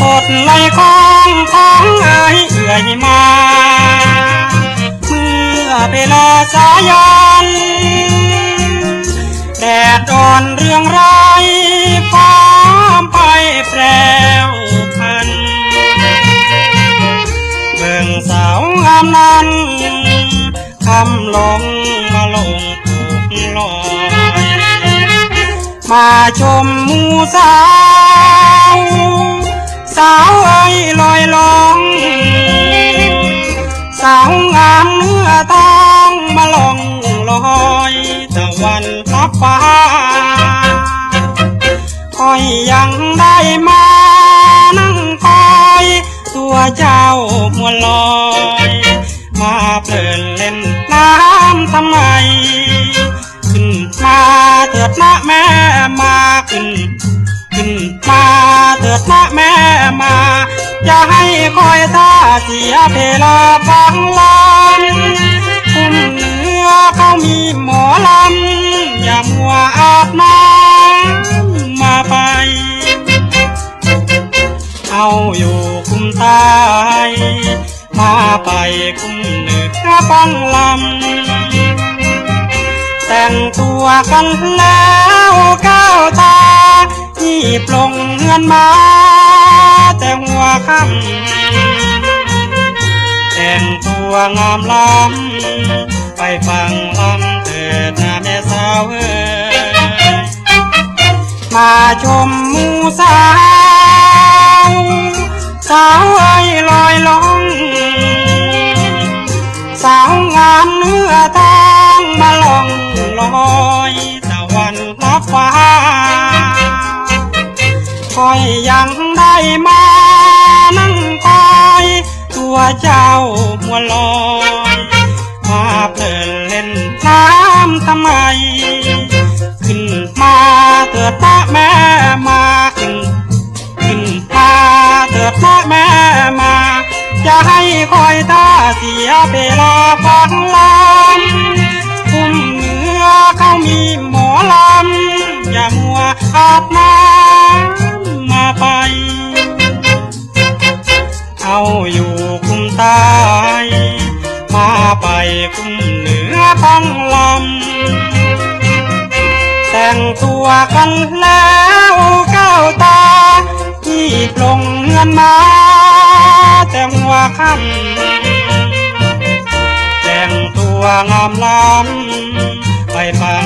คดไหลคองของเอ่ยเอื่อยมา เมื่อเวลาสายัน แดดอ่อนเรื่องไรายฟ้าไปแปรวพัน เบิ่งสาวงามนั้นคำลงมาลงถูกลอยมาชมมูสาว สาวเอ้ยลอยลองสาวงามเนื้อทองมาลองลอยตะวันรับฟ้าคอยยังได้มานั่งคอยตัวเจ้ามัวลอยมาเพลินเล่นน้ำทำไม ขึ้นมาเถิดนะแม่มาขึ้นขึ้น คอยท่าเสียเวลาฟังลำคุ้มเนื้อเขามีหมอลำ อย่ามัวอาบน้ำมาไป เอาอยู่คุ้มตาย มาไปคุ้มเหนือฟังลำ แต่งตัวกันแล้วก้าวตาที่ปลงเงินมา ตัวงามล้ำไปฟังลำเถิดนะแม่สาวเอ้ยมาชมมูสาว สาวเอ้ยลอยล่อง สาวงามเนื้อทองมาลองลอยตะวันรับฟ้าคอยยังได้มานั่งคอยตัวเจ้า วลอยมาเพลินเล่นน้ำทำไม ขึ้นมาเถิดนะแม่มาขึ้นขึ้นมาเถิดนะแม่มา จะให้คอยตาเสียเวลาฟังลำ ไปคุมเหนือฟังลำแต่งตัวกันแล้วก้าวตาที่ปลงเงินมาแต่หัวค่ำแต่งตัวงามล้ำไปฟัง